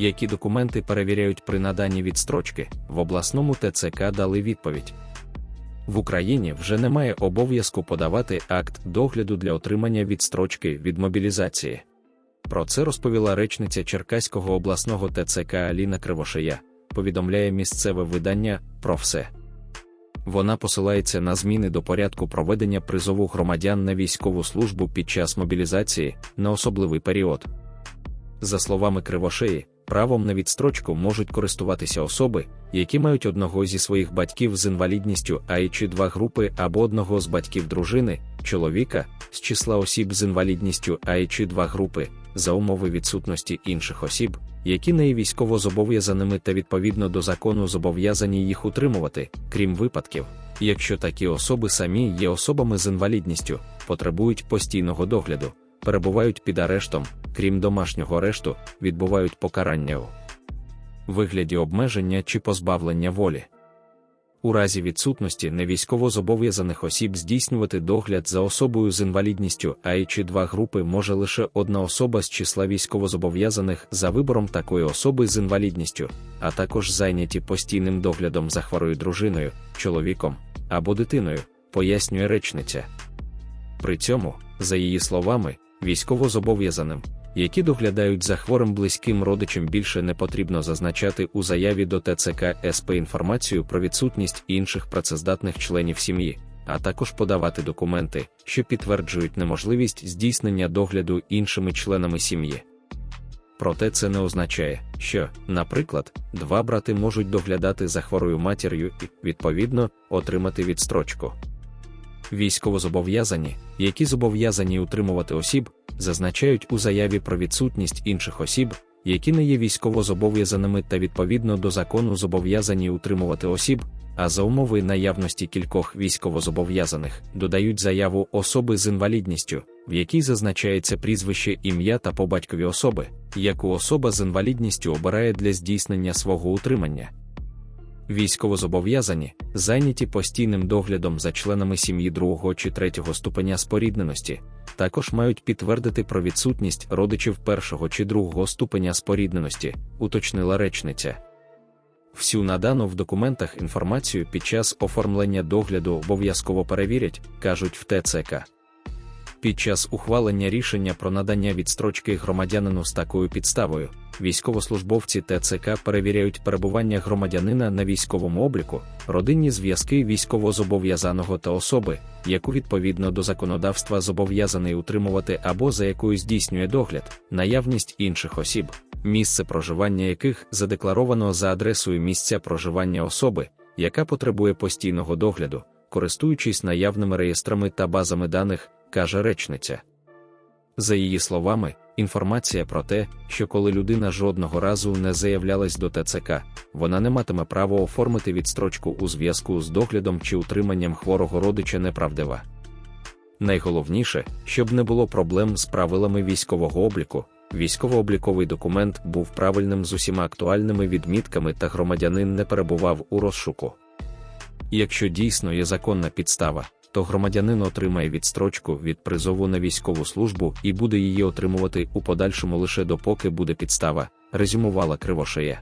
які документи перевіряють при наданні відстрочки, в обласному ТЦК дали відповідь. В Україні вже немає обов'язку подавати акт догляду для отримання відстрочки від мобілізації. Про це розповіла речниця Черкаського обласного ТЦК Аліна Кривошея, повідомляє місцеве видання про все. Вона посилається на зміни до порядку проведення призову громадян на військову службу під час мобілізації на особливий період. За словами Кривошеї, правом на відстрочку можуть користуватися особи, які мають одного зі своїх батьків з інвалідністю А чи 2 групи або одного з батьків дружини, чоловіка з числа осіб з інвалідністю А чи 2 групи, за умови відсутності інших осіб, які не є військово зобов'язаними та відповідно до закону зобов'язані їх утримувати, крім випадків, якщо такі особи самі є особами з інвалідністю, потребують постійного догляду, перебувають під арештом, крім домашнього арешту, відбувають покарання у вигляді обмеження чи позбавлення волі. У разі відсутності невійськовозобов'язаних осіб здійснювати догляд за особою з інвалідністю А чи 2 групи може лише одна особа з числа військовозобов'язаних за вибором такої особи з інвалідністю, а також зайняті постійним доглядом за хворою дружиною, чоловіком або дитиною, пояснює речниця. При цьому, за її словами, військовозобов'язаним, які доглядають за хворим близьким родичем більше не потрібно зазначати у заяві до ТЦК СП інформацію про відсутність інших працездатних членів сім'ї, а також подавати документи, що підтверджують неможливість здійснення догляду іншими членами сім'ї. Проте це не означає, що, наприклад, два брати можуть доглядати за хворою матір'ю і, відповідно, отримати відстрочку. Військовозобов'язані, які зобов'язані утримувати осіб, зазначають у заяві про відсутність інших осіб, які не є військовозобов'язаними та відповідно до закону зобов'язані утримувати осіб, а за умови наявності кількох військовозобов'язаних додають заяву особи з інвалідністю, в якій зазначається прізвище ім'я та по батькові особи, яку особа з інвалідністю обирає для здійснення свого утримання. Військовозобов'язані, зайняті постійним доглядом за членами сім'ї другого чи третього ступеня спорідненості, також мають підтвердити про відсутність родичів першого чи другого ступеня спорідненості, уточнила речниця. Всю надану в документах інформацію під час оформлення догляду обов'язково перевірять, кажуть в ТЦК. Під час ухвалення рішення про надання відстрочки громадянину з такою підставою, військовослужбовці ТЦК перевіряють перебування громадянина на військовому обліку, родинні зв'язки військовозобов'язаного та особи, яку відповідно до законодавства зобов'язаний утримувати або за якою здійснює догляд, наявність інших осіб, місце проживання яких задекларовано за адресою місця проживання особи, яка потребує постійного догляду, користуючись наявними реєстрами та базами даних каже речниця. За її словами, інформація про те, що коли людина жодного разу не заявлялась до ТЦК, вона не матиме права оформити відстрочку у зв'язку з доглядом чи утриманням хворого родича неправдива. Найголовніше, щоб не було проблем з правилами військового обліку, військово-обліковий документ був правильним з усіма актуальними відмітками та громадянин не перебував у розшуку. Якщо дійсно є законна підстава, то громадянин отримає відстрочку від призову на військову службу і буде її отримувати у подальшому лише допоки буде підстава, резюмувала Кривошея.